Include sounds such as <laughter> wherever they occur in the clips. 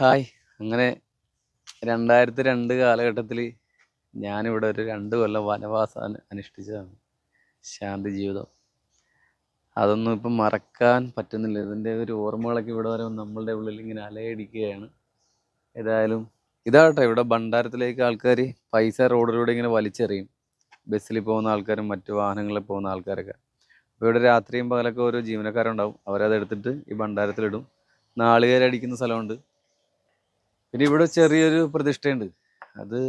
Hi. അങ്ങനെ രണ്ടായിരത്തി രണ്ട് കാലഘട്ടത്തിൽ ഞാനിവിടെ ഒരു രണ്ട് കൊല്ലം വനവാസം അനുഷ്ഠിച്ചതാണ് ശാന്തി ജീവിതം. അതൊന്നും ഇപ്പം മറക്കാൻ പറ്റുന്നില്ല. ഇതിന്റെ ഒരു ഓർമ്മകളൊക്കെ ഇവിടെ വരെ നമ്മളുടെ ഉള്ളിൽ ഇങ്ങനെ അലയടിക്കുകയാണ്. ഏതായാലും ഇതാകട്ടെ ഇവിടെ ഭണ്ഡാരത്തിലേക്ക് ആൾക്കാർ പൈസ റോഡിലൂടെ ഇങ്ങനെ വലിച്ചെറിയും. ബസ്സിൽ പോകുന്ന ആൾക്കാരും മറ്റു വാഹനങ്ങളിൽ പോകുന്ന ആൾക്കാരൊക്കെ. അപ്പോൾ ഇവിടെ രാത്രിയും പകലൊക്കെ ഓരോ ജീവനക്കാരുണ്ടാവും. അവരത് എടുത്തിട്ട് ഈ ഭണ്ഡാരത്തിലിടും. നാളികേരടിക്കുന്ന സ്ഥലമുണ്ട്. പിന്നെ ഇവിടെ ചെറിയൊരു പ്രതിഷ്ഠയുണ്ട്. അത്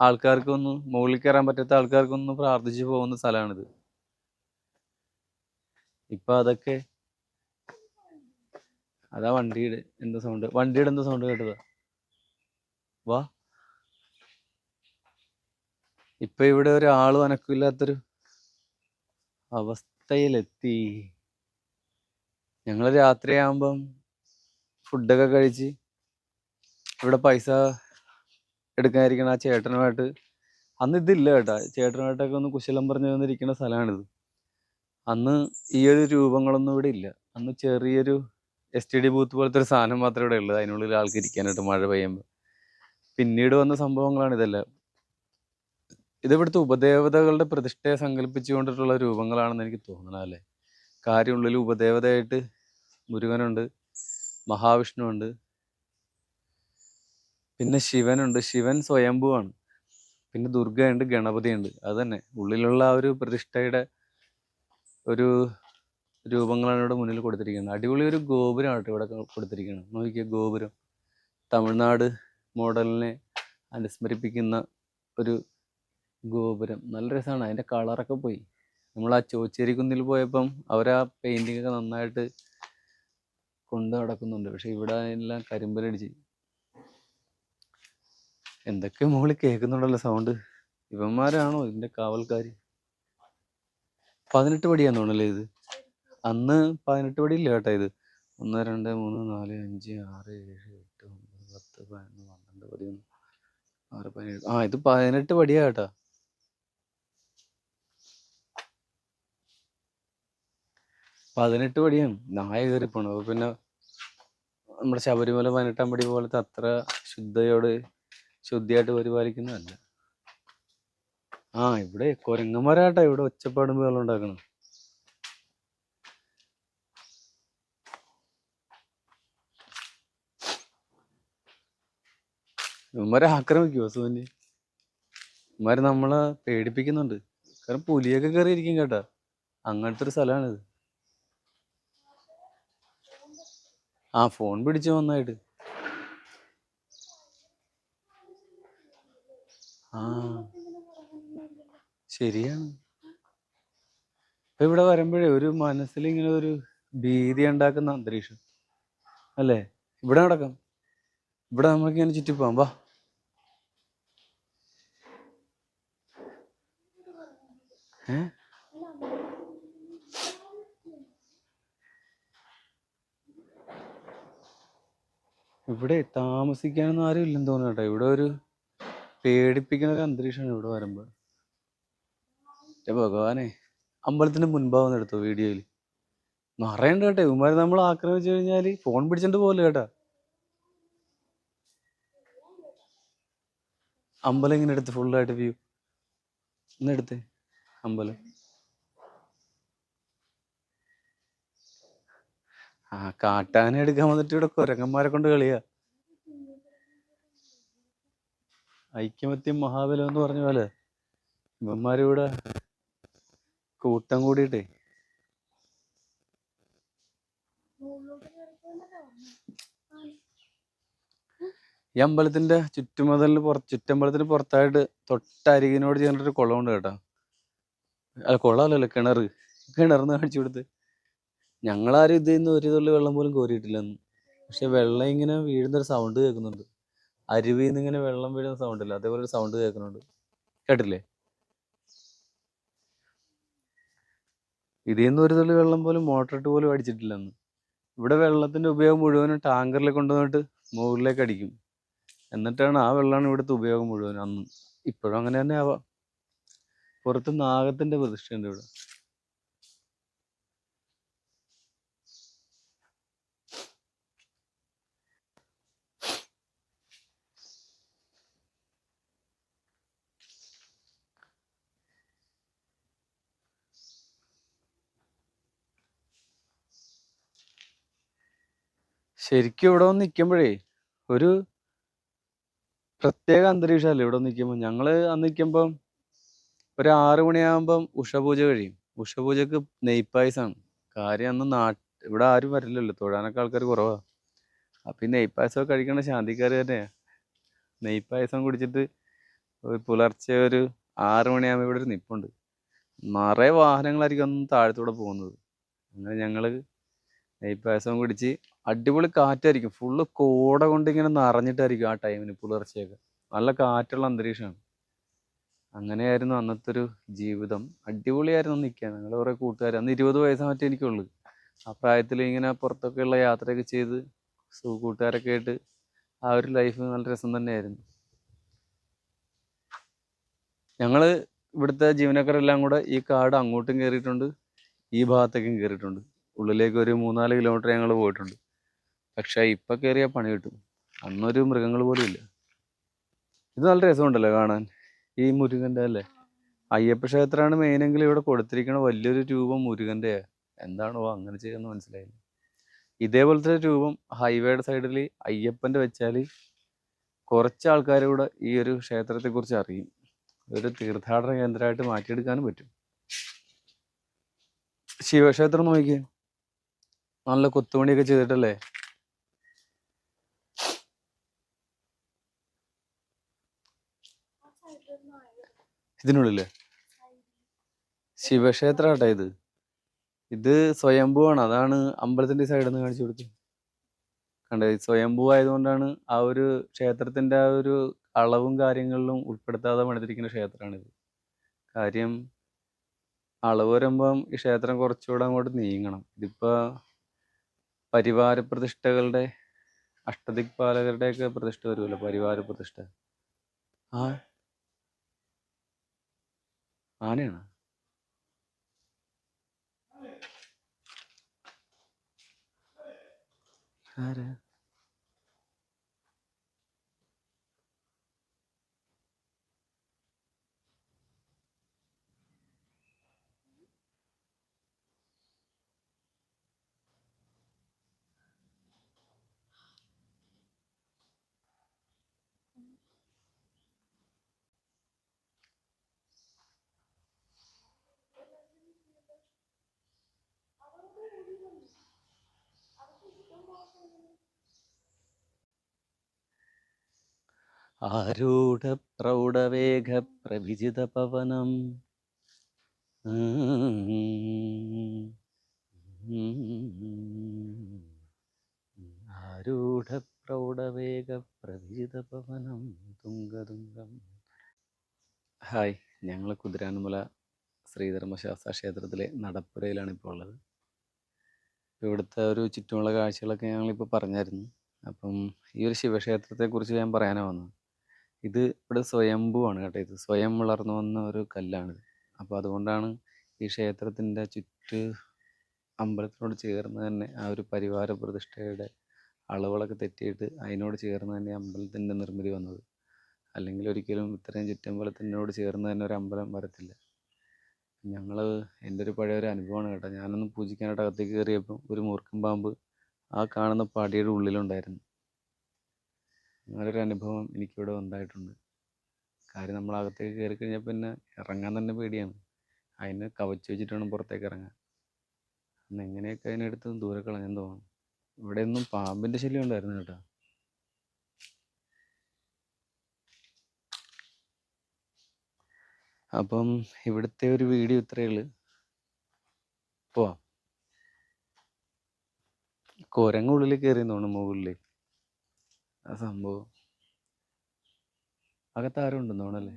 ആൾക്കാർക്കൊന്നും മുകളിൽ കയറാൻ പറ്റാത്ത ആൾക്കാർക്കൊന്നും പ്രാർത്ഥിച്ചു പോകുന്ന സ്ഥലമാണിത്. ഇപ്പൊ അതൊക്കെ അതാ വണ്ടിയുടെ എന്താ സൗണ്ട് വണ്ടിയുടെ എന്താ സൗണ്ട് കേട്ടതാ? വാ. ഇപ്പൊ ഇവിടെ ഒരാളും അനക്കില്ലാത്തൊരു അവസ്ഥയിലെത്തി. ഞങ്ങൾ രാത്രിയാകുമ്പം ഫുഡൊക്കെ കഴിച്ച് ഇവിടെ പൈസ എടുക്കാനിരിക്കണ ആ ചേട്ടനുമായിട്ട് അന്ന് ഇതില്ല കേട്ടാ. ചേട്ടനുമായിട്ടൊക്കെ ഒന്ന് കുശലം പറഞ്ഞു വന്നിരിക്കുന്ന സ്ഥലമാണിത്. അന്ന് ഈ ഒരു രൂപങ്ങളൊന്നും ഇവിടെ ഇല്ല. അന്ന് ചെറിയൊരു എസ് ടി ഡി ബൂത്ത് പോലത്തെ ഒരു സാധനം മാത്രമേ ഇവിടെ ഉള്ളൂ. അതിനുള്ളിൽ ആൾക്ക് ഇരിക്കാനായിട്ട് മഴ പെയ്യുമ്പോൾ പിന്നീട് വന്ന സംഭവങ്ങളാണ് ഇതെല്ലാം. ഇത് ഇവിടുത്തെ ഉപദേവതകളുടെ പ്രതിഷ്ഠയെ സങ്കല്പിച്ചുകൊണ്ടിട്ടുള്ള രൂപങ്ങളാണെന്ന് എനിക്ക് തോന്നണം അല്ലേ? കാര്യമുള്ളിൽ ഉപദേവതയായിട്ട് മുരുകനുണ്ട് മഹാവിഷ്ണുവുണ്ട് പിന്നെ ശിവനുണ്ട്. ശിവൻ സ്വയംഭുവാണ് പിന്നെ ദുർഗയുണ്ട് ഗണപതിയുണ്ട്. അത് തന്നെ ഉള്ളിലുള്ള ആ ഒരു പ്രതിഷ്ഠയുടെ ഒരു രൂപങ്ങളാണ് ഇവിടെ മുന്നിൽ കൊടുത്തിരിക്കുന്നത്. അടിപൊളി ഒരു ഗോപുരമാണ് ഇവിടെ കൊടുത്തിരിക്കുന്നത്. നോക്കിയ ഗോപുരം. തമിഴ്നാട് മോഡലിനെ അനുസ്മരിപ്പിക്കുന്ന ഒരു ഗോപുരം. നല്ല രസമാണ്. അതിന്റെ കളറൊക്കെ പോയി. നമ്മൾ ആ ചോച്ചേരി കുന്നിൽ പോയപ്പം അവർ ആ പെയിന്റിംഗ് ഒക്കെ നന്നായിട്ട് കൊണ്ടു നടക്കുന്നുണ്ട്. പക്ഷെ ഇവിടെ എല്ലാം കരിമ്പലടിച്ച്. എന്തൊക്കെ മുകളിൽ കേൾക്കുന്നുണ്ടല്ലോ സൗണ്ട് ഇവന്മാരാണോ ഇതിന്റെ കാവൽക്കാർ പതിനെട്ട് പടിയാന്ന് തോന്നല്ലേ ഇത്? അന്ന് പതിനെട്ട് പടിയില്ല കേട്ടോ ഇത്. ഒന്ന് രണ്ട് മൂന്ന് നാല് അഞ്ച് ആറ് ഏഴ് എട്ട് ഒമ്പത് പത്ത് പതിനൊന്ന് പന്ത്രണ്ട് പതിനൊന്ന് ആറ് പതിനേഴ്. ആ ഇത് പതിനെട്ട് പടിയാ കേട്ടാ. പതിനെട്ട് പടിയാണ്. നായ കയറിപ്പോണു. പോണു അപ്പൊ പിന്നെ നമ്മുടെ ശബരിമല പതിനെട്ടാം പടി പോലത്തെ അത്ര ശുദ്ധയോട് ശുദ്ധിയായിട്ട് പരിപാലിക്കുന്നതല്ല. ആ ഇവിടെ കുരങ്ങന്മാരാട്ടാ ഇവിടെ ഒച്ചപ്പാടും വെള്ളം ഉണ്ടാക്കണം ഇവന്മാരെ ആക്രമിക്കുമോ സുവന്യ ഇവന്മാര് നമ്മളെ പേടിപ്പിക്കുന്നുണ്ട്. കാരണം പുലിയൊക്കെ കയറിയിരിക്കും കേട്ടാ. അങ്ങനത്തെ ഒരു സ്ഥലമാണിത് ആ ഫോൺ പിടിച്ചു നന്നായിട്ട്. ആ. ശരിയാണ്. ഇപ്പൊ ഇവിടെ വരുമ്പോഴേ ഒരു മനസ്സിൽ ഇങ്ങനെ ഒരു ഭീതി ഉണ്ടാക്കുന്ന അന്തരീക്ഷം. അല്ലേ? ഇവിടെ നടക്കാം. ഇവിടെ നമുക്ക് ഇങ്ങനെ ചുറ്റി പോവാം വാ. ഏ? ഇവിടെ താമസിക്കാനൊന്നും ആരും ഇല്ലെന്ന് തോന്നുന്നു കേട്ടോ. ഇവിടെ ഒരു പേടിപ്പിക്കുന്ന ഒരു അന്തരീക്ഷമാണ് ഇവിടെ വരുമ്പോ. എന്റെ ഭഗവാനെ അമ്പലത്തിന്റെ മുൻഭാഗം എടുത്തോ വീഡിയോയിൽ നിറയണ്ട കേട്ടോ ഇവന്മാര് നമ്മൾ ആക്രമിച്ചു കഴിഞ്ഞാൽ ഫോൺ പിടിച്ചിട്ട് പോലെ കേട്ടാ അമ്പലം ഇങ്ങനെ എടുത്ത് ഫുള്ളായിട്ട് വ്യൂ ഒന്ന് എടുത്തേ അമ്പലം. ആ കാട്ടാന എടുക്കാൻ വന്നിട്ട് ഇവിടെ കുരങ്ങന്മാരെ കൊണ്ട് കളിയാ. ഐക്യമത്യം മഹാബലം എന്ന് പറഞ്ഞ പോലെ ഇവന്മാരിവിടെ കൂട്ടം കൂടിയിട്ടേ. ഈ അമ്പലത്തിന്റെ ചുറ്റുമതിലിന് പുറത്ത് ചുറ്റമ്പലത്തിന് പുറത്തായിട്ട് തൊട്ടരികിനോട് ചേർന്നിട്ടൊരു കുളമുണ്ട് കേട്ടോ. അല്ല കുളമല്ലല്ലോ കിണർ കിണർന്ന് കാണിച്ചു കൊടുത്ത്. ഞങ്ങളാരും ഇതിൽ നിന്ന് ഒരു തുള്ളി വെള്ളം പോലും കോരിയിട്ടില്ലെന്ന്. പക്ഷെ വെള്ളം ഇങ്ങനെ വീഴുന്നൊരു സൗണ്ട് കേൾക്കുന്നുണ്ട്. അരുവിയിൽ നിന്ന് ഇങ്ങനെ വെള്ളം വീഴുന്ന സൗണ്ട് ഇല്ല? അതേപോലെ ഒരു സൗണ്ട് കേൾക്കുന്നുണ്ട്. കേട്ടില്ലേ ഇതിൽ ഒരു തുള്ളി വെള്ളം പോലും മോട്ടറിട്ട് പോലും അടിച്ചിട്ടില്ലെന്ന്. ഇവിടെ വെള്ളത്തിന്റെ ഉപയോഗം മുഴുവനും ടാങ്കറിൽ കൊണ്ടുവന്നിട്ട് മുകളിലേക്ക് അടിക്കും. എന്നിട്ടാണ് ആ വെള്ളമാണ് ഇവിടുത്തെ ഉപയോഗം മുഴുവൻ അന്ന് ഇപ്പോഴും അങ്ങനെ തന്നെ ആവാം പുറത്ത് നാഗത്തിന്റെ പ്രതിഷ്ഠയുണ്ട് ഇവിടെ. ശരിക്കും ഇവിടെ വന്ന് നിൽക്കുമ്പോഴേ ഒരു പ്രത്യേക അന്തരീക്ഷമല്ലേ ഇവിടെ നിൽക്കുമ്പോൾ ഞങ്ങൾ അന്ന് നിൽക്കുമ്പം ഒരു ആറു മണിയാകുമ്പം ഉഷപൂജ കഴിയും. ഉഷപൂജക്ക് നെയ്പ്പായസാണ് കാര്യം അന്ന് നാട്ട് ഇവിടെ ആരും വരില്ലല്ലോ. തൊഴാനൊക്കെ ആൾക്കാർ കുറവാ. അപ്പൊ ഈ നെയ്പ്പായസമൊക്കെ കഴിക്കണ ശാന്തിക്കാർ തന്നെയാ നെയ്പ്പായസം കുടിച്ചിട്ട് പുലർച്ചെ ഒരു ആറു മണിയാകുമ്പോൾ ഇവിടെ ഒരു നിപ്പുണ്ട്. നിറയെ വാഹനങ്ങളായിരിക്കും അന്ന് താഴത്തൂടെ പോകുന്നത്. അങ്ങനെ ഞങ്ങൾ നെയ്പ്പായസം കുടിച്ച് അടിപൊളി കാറ്റായിരിക്കും. ഫുള്ള് കോട കൊണ്ട് ഇങ്ങനെ നിറഞ്ഞിട്ടായിരിക്കും ആ ടൈമിന് പുലർച്ചെയൊക്കെ. നല്ല കാറ്റുള്ള അന്തരീക്ഷമാണ്. അങ്ങനെയായിരുന്നു അന്നത്തെ ഒരു ജീവിതം. അടിപൊളിയായിരുന്നു നിൽക്കാൻ ഞങ്ങൾ കുറേ കൂട്ടുകാർ അന്ന് ഇരുപത് വയസ്സ് മറ്റേ എനിക്കുള്ളൂ. ആ പ്രായത്തിൽ ഇങ്ങനെ പുറത്തൊക്കെയുള്ള യാത്രയൊക്കെ ചെയ്ത് കൂട്ടുകാരൊക്കെ ആയിട്ട് ആ ഒരു ലൈഫ് നല്ല രസം തന്നെയായിരുന്നു. ഞങ്ങൾ ഇവിടുത്തെ ജീവനക്കാരെല്ലാം കൂടെ ഈ കാട് അങ്ങോട്ടും കയറിയിട്ടുണ്ട് ഈ ഭാഗത്തേക്കും കയറിയിട്ടുണ്ട് ഉള്ളിലേക്ക് ഒരു മൂന്നാൽ കിലോമീറ്റർ ഞങ്ങൾ പോയിട്ടുണ്ട്. പക്ഷെ ഇപ്പൊ കേറിയ പണി കിട്ടും. അന്നൊരു മൃഗങ്ങൾ പോലും ഇല്ല. ഇത് നല്ല രസമുണ്ടല്ലോ കാണാൻ. ഈ മുരുകന്റെ അല്ലേ? അയ്യപ്പ ക്ഷേത്രമാണ് മെയിനെങ്കിൽ ഇവിടെ കൊടുത്തിരിക്കുന്ന വലിയൊരു രൂപം മുരുകന്റെ എന്താണോ അങ്ങനെ ചെയ്യുന്നത് മനസ്സിലായില്ല. ഇതേപോലത്തെ രൂപം ഹൈവേയുടെ സൈഡിൽ അയ്യപ്പന്റെ വെച്ചാൽ കുറച്ച് ആൾക്കാർ കൂടെ ഈ ഒരു ക്ഷേത്രത്തെ കുറിച്ച് അറിയും. ഒരു തീർത്ഥാടന കേന്ദ്രമായിട്ട് മാറ്റിയെടുക്കാനും പറ്റും. ശിവക്ഷേത്രം നോക്കിയേ. നല്ല കൊത്തുപണിയൊക്കെ ചെയ്തിട്ടല്ലേ? ഇതിനുള്ളിൽ? ശിവക്ഷേത്രം ഇത്. ഇത് സ്വയംഭൂവാണ്. അതാണ് അമ്പലത്തിന്റെ സൈഡിൽ നിന്ന് കാണിച്ചു കൊടുത്തത് കണ്ടത് സ്വയംഭൂ ആയതുകൊണ്ടാണ് ആ ഒരു ക്ഷേത്രത്തിന്റെ ആ ഒരു അളവും കാര്യങ്ങളിലും ഉൾപ്പെടുത്താതെ പണിതിരിക്കുന്ന ക്ഷേത്രമാണിത്. കാര്യം അളവ് വരുമ്പം ഈ ക്ഷേത്രം കുറച്ചുകൂടെ അങ്ങോട്ട് നീങ്ങണം. ഇതിപ്പോ പരിവാര പ്രതിഷ്ഠകളുടെ അഷ്ടദിക്പാലകരുടെയൊക്കെ പ്രതിഷ്ഠ വരുമല്ലോ പരിവാര പ്രതിഷ്ഠ ആ ആനയാണ്. ആരാ? ആരൂഢ പ്രൗഢവേഗ പ്രവിജിത പവനം ആരൂഢ പ്രൗഢവേഗ പ്രവിജിത പവനം തുംഗതുംഗം ഹായ് ഞങ്ങൾ കുതിരാനുമല ശ്രീധർമ്മശാസ്ത്ര ക്ഷേത്രത്തിലെ നടപ്പുരയിലാണ് ഇപ്പോൾ ഉള്ളത് ഇവിടുത്തെ ഒരു ചുറ്റുമുള്ള കാഴ്ചകളൊക്കെ ഞങ്ങളിപ്പോൾ പറഞ്ഞായിരുന്നു. അപ്പം ഈ ഒരു ശിവക്ഷേത്രത്തെക്കുറിച്ച് ഞാൻ പറയാനാണ് വന്നത്. ഇത് ഇവിടെ സ്വയംഭുവാണ് കേട്ടോ. ഇത് സ്വയം വളർന്നു വന്ന ഒരു കല്ലാണിത്. അപ്പോൾ അതുകൊണ്ടാണ് ഈ ക്ഷേത്രത്തിന്റെ ചുറ്റ് അമ്പലത്തിനോട് ചേർന്ന് തന്നെ ആ ഒരു പരിവാര പ്രതിഷ്ഠയുടെ അളവുകളൊക്കെ തെറ്റിയിട്ട് അതിനോട് ചേർന്ന് തന്നെ അമ്പലത്തിന്റെ നിർമ്മിതി വന്നത്. അല്ലെങ്കിൽ ഒരിക്കലും ഇത്രയും ചുറ്റമ്പലത്തിനോട് ചേർന്ന് തന്നെ ഒരു അമ്പലം വരത്തില്ല. ഞങ്ങൾ എന്റെ ഒരു പഴയ ഒരു അനുഭവമാണ് കേട്ടോ. ഞാനൊന്ന് പൂജിക്കാനായിട്ട് അകത്തേക്ക് കയറിയപ്പോൾ ഒരു മൂർഖൻ പാമ്പ് ആ കാണുന്ന പടിയുടെ ഉള്ളിലുണ്ടായിരുന്നു. അങ്ങനെ ഒരു അനുഭവം എനിക്കിവിടെ ഉണ്ടായിട്ടുണ്ട്. കാര്യം നമ്മൾ അകത്തേക്ക് കയറി കഴിഞ്ഞാൽ പിന്നെ ഇറങ്ങാൻ തന്നെ പേടിയാണ്. അതിനെ കവച്ച് വെച്ചിട്ട് വേണം പുറത്തേക്ക് ഇറങ്ങാൻ. അന്ന് എങ്ങനെയൊക്കെ അതിനെടുത്ത് ദൂരെ കളഞ്ഞു തോന്നുന്നു. ഇവിടെ ഒന്നും പാമ്പിന്റെ ശല്യം ഉണ്ടായിരുന്നു കേട്ടോ. അപ്പം ഇവിടുത്തെ ഒരു വീഡിയോ ഇത്രയേ ഉള്ളൂ. പോവാം. കുരങ്ങ് ഉള്ളിൽ കയറി തോന്നുന്നു മുകളിൽ ആ സംഭവം. അകത്ത് ആരും ഉണ്ടെന്ന് തോന്നല്ലേ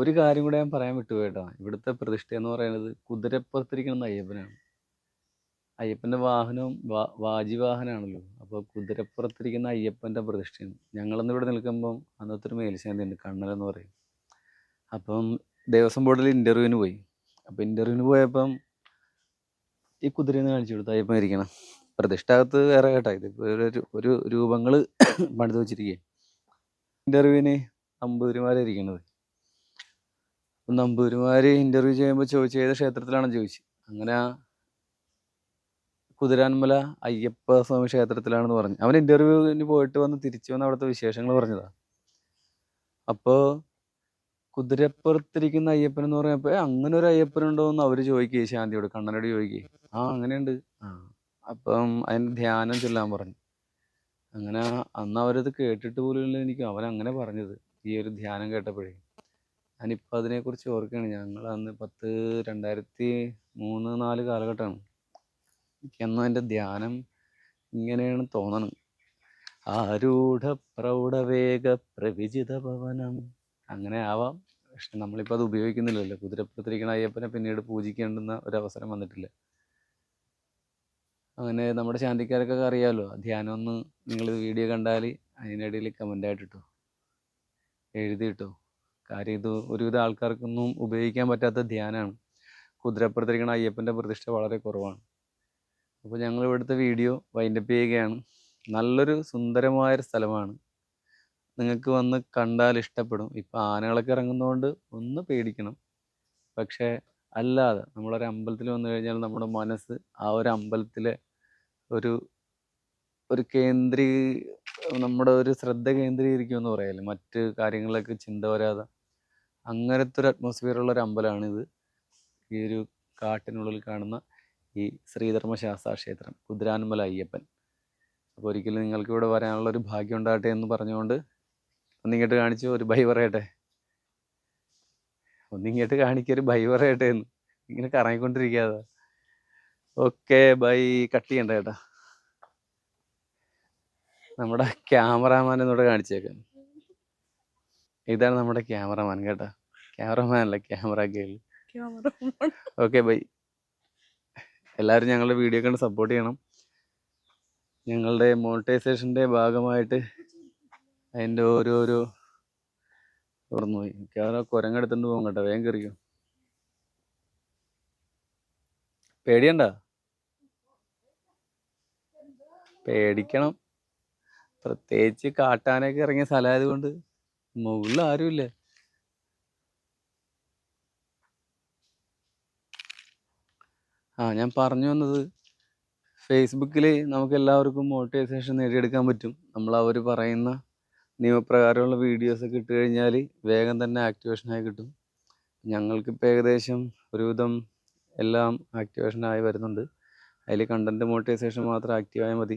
ഒരു കാര്യം കൂടെ ഞാൻ പറയാൻ വിട്ടുപോയി കേട്ടോ ഇവിടുത്തെ പ്രതിഷ്ഠ എന്ന് പറയുന്നത് കുതിരപ്പുറത്തിരിക്കുന്ന അയ്യപ്പനാണ്. അയ്യപ്പന്റെ വാഹനവും വാ വാജിവാഹനാണല്ലോ. അപ്പോൾ കുതിരപ്പുറത്തിരിക്കുന്ന അയ്യപ്പന്റെ പ്രതിഷ്ഠയാണ്. ഞങ്ങളന്ന് ഇവിടെ നിൽക്കുമ്പം അന്നത്തെ ഒരു മേൽശാന്തി ഉണ്ട് കണ്ണനെന്ന് പറയും. അപ്പം ദേവസ്വം ബോർഡിൽ ഇന്റർവ്യൂവിന് പോയി. അപ്പോൾ ഇന്റർവ്യൂവിന് പോയപ്പം ഈ കുതിരയെന്ന് കാണിച്ചു കൊടുത്തു അയ്യപ്പം ഇരിക്കണം. പ്രതിഷ്ഠാകത്ത് വേറെ കേട്ടാ. ഇത് ഒരു ഒരു രൂപങ്ങൾ <clears throat> പണിത് വെച്ചിരിക്കുക ഇന്റർവ്യൂവിന് നമ്പൂതിരിമാരെ ഇരിക്കണത്. നമ്പൂതിരിമാർ ഇന്റർവ്യൂ ചെയ്യുമ്പോൾ ചോദിച്ചു ഏത് ക്ഷേത്രത്തിലാണെന്ന് ചോദിച്ചു. അങ്ങനെ കുതിരാൻമല അയ്യപ്പ സ്വാമി ക്ഷേത്രത്തിലാണെന്ന് പറഞ്ഞു. അവൻ ഇന്റർവ്യൂവിന് പോയിട്ട് വന്ന് തിരിച്ചു വന്ന് അവിടുത്തെ വിശേഷങ്ങൾ പറഞ്ഞതാ. അപ്പോൾ കുതിരപ്പുറത്തിരിക്കുന്ന അയ്യപ്പൻ എന്ന് പറഞ്ഞപ്പോൾ അങ്ങനെ ഒരു അയ്യപ്പൻ ഉണ്ടോ എന്ന് അവർ ചോദിക്കുകയും ശാന്തിയോട് കണ്ണനോട് ചോദിക്കുകയും ആ അങ്ങനെയുണ്ട്. അപ്പം അതിന് ധ്യാനം ചൊല്ലാൻ പറഞ്ഞു. അങ്ങനെ അന്ന് അവരത് കേട്ടിട്ട് പോലും എനിക്ക് അവൻ അങ്ങനെ പറഞ്ഞത് ഈ ഒരു ധ്യാനം കേട്ടപ്പോഴേ. ഞാനിപ്പോൾ അതിനെക്കുറിച്ച് ഓർക്കുകയാണ് ഞങ്ങൾ അന്ന് പത്ത് രണ്ടായിരത്തി മൂന്ന് നാല് കാലഘട്ടമാണ്. എനിക്കന്ന് എന്റെ ധ്യാനം ഇങ്ങനെയാണ് തോന്നണം ആരൂഢ പ്രൗഢവേഗ പ്രവിചിത ഭവനം അങ്ങനെ ആവാം. പക്ഷെ നമ്മളിപ്പോൾ അത് ഉപയോഗിക്കുന്നില്ലല്ലോ. കുതിരപ്പുറത്തിരിക്കുന്ന അയ്യപ്പനെ പിന്നീട് പൂജിക്കേണ്ടുന്ന ഒരു അവസരം വന്നിട്ടില്ല. അങ്ങനെ നമ്മുടെ ശാന്തിക്കാരൊക്കെ അറിയാമല്ലോ ധ്യാനം ഒന്ന് നിങ്ങൾ വീഡിയോ കണ്ടാൽ അതിനിടയിൽ കമന്റായിട്ട് ഇട്ടോ എഴുതിയിട്ടോ. കാര്യം ഇത് ഒരുവിധ ആൾക്കാർക്കൊന്നും ഉപയോഗിക്കാൻ പറ്റാത്ത ധ്യാനമാണ് കുതിരപ്പുറത്തിരിക്കുന്ന അയ്യപ്പന്റെ പ്രതിഷ്ഠ വളരെ കുറവാണ്. അപ്പോൾ ഞങ്ങൾ ഇവിടുത്തെ വീഡിയോ വൈൻഡപ്പ് ചെയ്യുകയാണ്. നല്ലൊരു സുന്ദരമായൊരു സ്ഥലമാണ്. നിങ്ങൾക്ക് വന്ന് കണ്ടാൽ ഇഷ്ടപ്പെടും. ഇപ്പം ആനകളൊക്കെ ഇറങ്ങുന്നതുകൊണ്ട് ഒന്ന് പേടിക്കണം. പക്ഷേ അല്ലാതെ നമ്മളൊരു അമ്പലത്തിൽ വന്നു കഴിഞ്ഞാൽ നമ്മുടെ മനസ്സ് ആ ഒരു അമ്പലത്തിലെ ഒരു ഒരു കേന്ദ്രീ നമ്മുടെ ഒരു ശ്രദ്ധ കേന്ദ്രീകരിക്കുമെന്ന് പറയല്ലേ? മറ്റ് കാര്യങ്ങളിലൊക്കെ ചിന്ത വരാതെ. അങ്ങനത്തെ ഒരു അറ്റ്മോസ്ഫിയറുള്ള ഒരു അമ്പലമാണിത് ഈ ഒരു കാട്ടിനുള്ളിൽ കാണുന്ന ഈ ശ്രീധർമ്മ ശ്രീധർമ്മശാസ്ത്ര ക്ഷേത്രം കുതിരാൻമല അയ്യപ്പൻ. അപ്പോൾ ഒരിക്കലും നിങ്ങൾക്ക് ഇവിടെ വരാനുള്ള ഒരു ഭാഗ്യം ഉണ്ടാകട്ടെ എന്ന് പറഞ്ഞുകൊണ്ട് ഒന്നിങ്ങോട്ട് കാണിച്ചു ഒരു ബൈ പറയട്ടെ. ഒന്നിങ്ങോട്ട് കാണിക്കൊരു ബൈ പറയട്ടെ എന്ന്. ഇങ്ങനെ കറങ്ങിക്കൊണ്ടിരിക്കാതെ. Okay bye. കട്ട് ചെയ്യണ്ട കേട്ടാ. നമ്മുടെ ക്യാമറാമാൻ എന്നോട് കാണിച്ചേക്കാം. ഇതാണ് നമ്മുടെ ക്യാമറാമാൻ കേട്ടോ. ക്യാമറമാൻ അല്ല ക്യാമറ ഗേൾ ഓക്കെ ബൈ. എല്ലാവരും ഞങ്ങളുടെ വീഡിയോ കണ്ട് സപ്പോർട്ട് ചെയ്യണം. ഞങ്ങളുടെ മോണിറ്റൈസേഷന്റെ ഭാഗമായിട്ട് അതിന്റെ ഓരോരോ തുറന്നു പോയി മിക്കവാറും ആ കുരങ്ങെടുത്തോണ്ട് പോകും കേട്ടോ. വേഗം കയറിക്കും പേടിയണ്ട. പേടിക്കണം. പ്രത്യേകിച്ച് കാട്ടാനൊക്കെ ഇറങ്ങിയ സ്ഥലമായത് കൊണ്ട് മുകളിൽ ആരുമില്ല. ആ ഞാൻ പറഞ്ഞു വന്നത് ഫേസ്ബുക്കിൽ നമുക്ക് എല്ലാവർക്കും മോട്ടിവേഷൻ നേടിയെടുക്കാൻ പറ്റും. നമ്മൾ അവർ പറയുന്ന നിയമപ്രകാരമുള്ള വീഡിയോസൊക്കെ ഇട്ട് കഴിഞ്ഞാൽ വേഗം തന്നെ ആക്ടിവേഷനായി കിട്ടും. ഞങ്ങൾക്കിപ്പോൾ ഏകദേശം ഒരുവിധം എല്ലാം ആക്ടിവേഷനായി വരുന്നുണ്ട്. അതിൽ കണ്ടന്റ് മോണിറ്റൈസേഷൻ മാത്രം ആക്റ്റീവായാൽ മതി.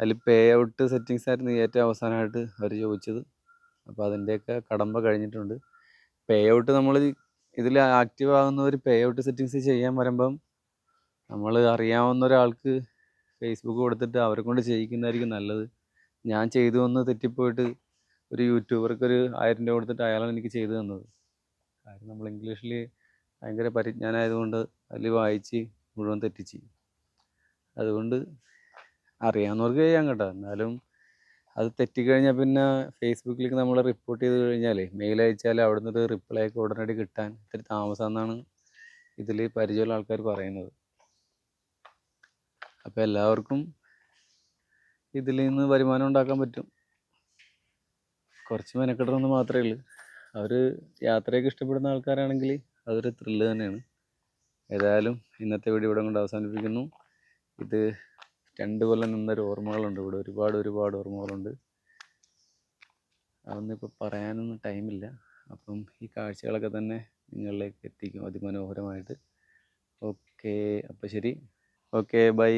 അതിൽ പേ ഔട്ട് സെറ്റിങ്സ് ആയിരുന്നു ഏറ്റവും അവസാനമായിട്ട് അവർ ചോദിച്ചത്. അപ്പോൾ അതിന്റെയൊക്കെ കടമ്പ കഴിഞ്ഞിട്ടുണ്ട്. പേ ഔട്ട് നമ്മൾ ഇതിൽ ആക്റ്റീവ് ആകുന്നവർ പേ ഔട്ട് സെറ്റിങ്സ് ചെയ്യാൻ വരുമ്പം നമ്മൾ അറിയാവുന്ന ഒരാൾക്ക് ഫേസ്ബുക്ക് കൊടുത്തിട്ട് അവരെ കൊണ്ട് ചെയ്യിക്കുന്നതായിരിക്കും നല്ലത്. ഞാൻ ചെയ്തു വന്ന് തെറ്റിപ്പോയിട്ട് ഒരു യൂട്യൂബർക്ക് ഒരു ആയിരം രൂപ കൊടുത്തിട്ട് അയാളാണ് എനിക്ക് ചെയ്തു തന്നത്. കാര്യം നമ്മൾ ഇംഗ്ലീഷിൽ ഭയങ്കര പരിജ്ഞാനമായതുകൊണ്ട് അതിൽ വായിച്ച് മുഴുവൻ തെറ്റിച്ച്. അതുകൊണ്ട് അറിയാവുന്നവർക്ക് ചെയ്യാം കേട്ടോ. എന്നാലും അത് തെറ്റിക്കഴിഞ്ഞാൽ പിന്നെ ഫേസ്ബുക്കിലേക്ക് നമ്മൾ റിപ്പോർട്ട് ചെയ്ത് കഴിഞ്ഞാൽ മെയിൽ അയച്ചാൽ അവിടെ നിന്നൊരു റിപ്ലൈ ഒക്കെ ഉടനടി കിട്ടാൻ ഇത്തിരി താമസമെന്നാണ് ഇതിൽ പരിചയമുള്ള ആൾക്കാർ പറയുന്നത്. അപ്പോൾ എല്ലാവർക്കും ഇതിൽ നിന്ന് വരുമാനം ഉണ്ടാക്കാൻ പറ്റും. കുറച്ച് മെനക്കെടണമെന്ന് മാത്രമേ ഉള്ളൂ. അവർ യാത്രയൊക്കെ ഇഷ്ടപ്പെടുന്ന ആൾക്കാരാണെങ്കിൽ അതൊരു ത്രില്ല് തന്നെയാണ്. ഏതായാലും ഇന്നത്തെ വീഡിയോ ഇവിടെ കൊണ്ട് അവസാനിപ്പിക്കുന്നു. ഇത് രണ്ട് കൊല്ലം നിന്നൊരു ഓർമ്മകളുണ്ട്. ഇവിടെ ഒരുപാട് ഒരുപാട് ഓർമ്മകളുണ്ട്. അതൊന്നും ഇപ്പോൾ പറയാനൊന്നും ടൈമില്ല അപ്പം ഈ കാഴ്ചകളൊക്കെ തന്നെ നിങ്ങളിലേക്ക് എത്തിക്കും അതിമനോഹരമായിട്ട്. ഓക്കേ അപ്പോൾ ശരി. Okay bye